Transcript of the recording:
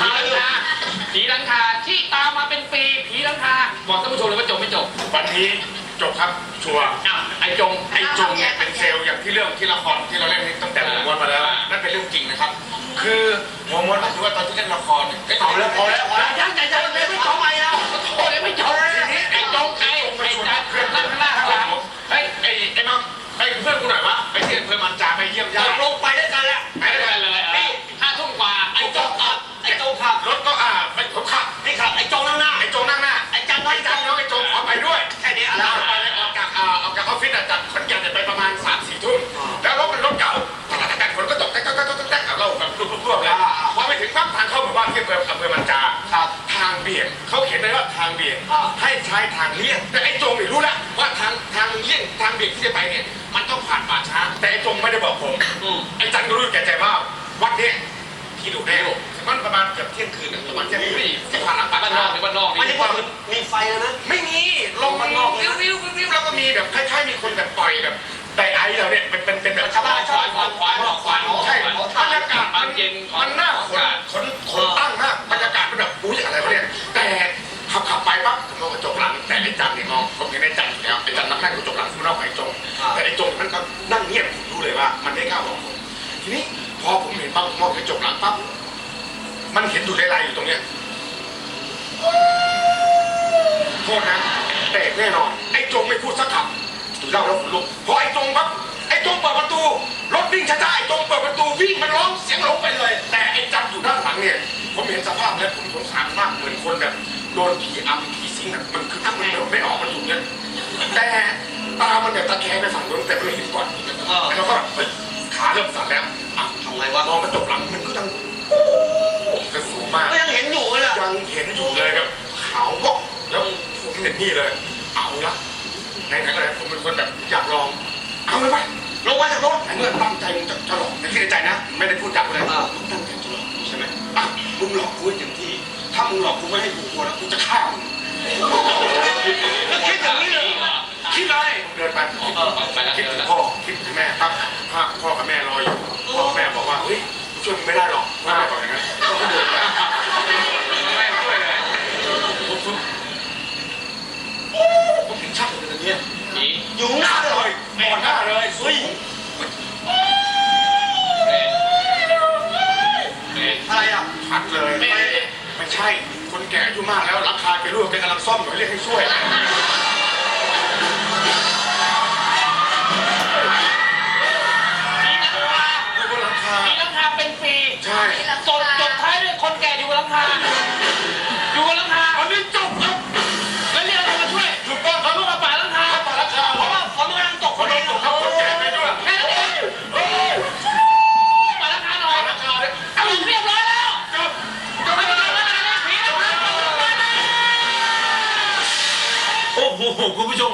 ผีลังคาผีลังคาที่ตามมาเป็นปีผีลังคาบอกท่านผู้ชมเลยว่าจบไม่จบวันนี้จบครับชัวร์อ้าวไอ้จงไอ้จงเนี่ยเป็นเซลล์อย่างที่เรื่องที่ละครที่เราเล่นตั้งแต่หัวม้วนมาแล้วนั่นเป็นเรื่องจริงนะครับ คือหัวม้วนก็คือว่าตอนที่เล่นละครเนี่ยเอาแล้วพอแล้วพอแล้วยังใจใจเลยไม่จบไปแล้วโอ้ยไม่จบไอ้จงไอ้ไอ้จัดนั่งข้างหน้าข้างหลังเฮ้ยไอ้ไอ้น้องไอ้เพื่อนกูหน่อยวะไปเที่ยวอำเพื่อนมันจาไปเยี่ยมญาติ ฟฟิศอะจากขอนแก่นเนี่ยไปประมาณ3 4ทุ่มแล้วรถเป็นรถเก่าแต่ฝนก็ตกแก๊กแก๊กแก๊กแก๊กแก๊กเราแบบรวบๆเลยพอไปถึงปั๊บทางเข้าหมู่บ้านที่อำเภออำเภอมันจาครับทางเบี่ยงเขาเขียนไว้ว่าทางเบี่ยงให้ใช้ทางเลี่ยงแต่ไอ้จงเนี่ยรู้แล้วว่าทางทางเลี่ยงทางเบี่ยงที่จะไปเนี่ยมันต้องผ่านป่าช้า แต่ไอ้จงไม่ได้บอกผมไอ้จันก็รู้อยู่แก่ใจว่าวัดเนี้ที่ดูแน่มันประมาณเกือบเที่ยงคืนอะประมาณเที่ยงคืนที่ผ่านหลังป่าบ้านนช้าอกหรือบ้านนอกไม่นี่ได้ว่ามีไฟแล้วนะไม่มีลงมันนอกวิววิ ววิวแล้วก็มีแบบคล้ายๆมีคนแบบปล่อยแบบไดไอซ์เราเนี่ยเป็นเป็นเป็นแบบชาวบ้านควานควานควานควานใช่บรรยากาศบางเย็นมันน่าขนขนขนตั้งมากบรรยากาศเป็นแบบอุ้ยอะไรวะเนี่ยแต่ขับขับไปปั๊บผมมองกระจกหลังแต่ไอ้จันเนี่ยมองผมเห็นไอ้จันอยู่แล้วไอ้จันนั่งนั่งกระจกหลังคุณนอกไอ้จงแต่ไอ้จงมันก็นั่งเงียบผมรู้เลยว่า มันไม่กล้าบอกผมทีนี้พอผมเห็นปั๊บผมมองกระจกหลังปั๊บมันเห็นอยู่ลายๆอยู่ตรงเนี้ยโทษนะ แตกแน่นอน ไอ้จงไม่พูดสักคำเล่าแล้วขนลุกพอไอ้จงปั๊บไอ้จงเปิดประตู รถวิ่งช้าๆไอ้จงเปิดประตูวิ่งมันร้องเสียงหลงไปเลย แต่ไอ้จับอยู่ด้านหลังเนี่ย ผมเห็นสภาพแล้วผมสงสารมากเหมือนคนแบบโดนผีอำผีสิงอะมันคือทำไมมันไม่ออกมันอยู่เนี่ยแต่ตามันแบบตะแคงไปฝั่งนู้นแต่ไม่เห็นก่อนแล้วก็แบบเฮ้ยขาเริ่มสั่นแล้วอะทำไงวะมองกระจกหลังมันก็ดังกระสูงมาก ก็ยังเห็นอยู่เลย ยังเห็นอยู่เลยครับขาวบอกแล้วผม เห็นนี่เลย เอาละไหนๆก็เลยผมเป็นคนแบบอยากลอง เอาเลยไหมลงมาจากรถไอ้เมื่อตั้งใจมึงจะจะหลอกในที่ในใจนะ ไม่ได้พูดจับเลยอ่ามึงตั้งใจจะหลอกกูใช่ไหมอะมึงหลอกกูให้เต็มที่ ถ้ามึงหลอกกูไม่ให้กูกลัวนะกูจะฆ่ามึง แล้วคิดอย่างนี้เลย คิดเลยเดินไปคิด ไปแล้ว คิด เดี๋ยว ถึง นะ พ่อคิดถึงแม่ครับพ่อพ่อกับแม่รออยู่พ่อกับแม่บอกว่าเฮ้ยช่วยมึงไม่ได้หรอกพ่อแม่บอกอย่างนั้นก็เดินไป ไม่ช่วยเลย ผมผมผมเห็นชัดเลยตรงนี้ ผี อยู่หน้าเลย หน้าเลยเฮ้ยอะไรอะชัดเลยไม่ไม่ใช่ คนแก่อายุมากแล้วราคาไปรั่วเป็นกำลังซ่อมอยู่เรียกให้ช่วยผีลังคาอยู่บนหลังคาผีลังคาเป็นปีใช่จบจบท้ายด้วยคนแก่อยู่บนหลังคา อะไร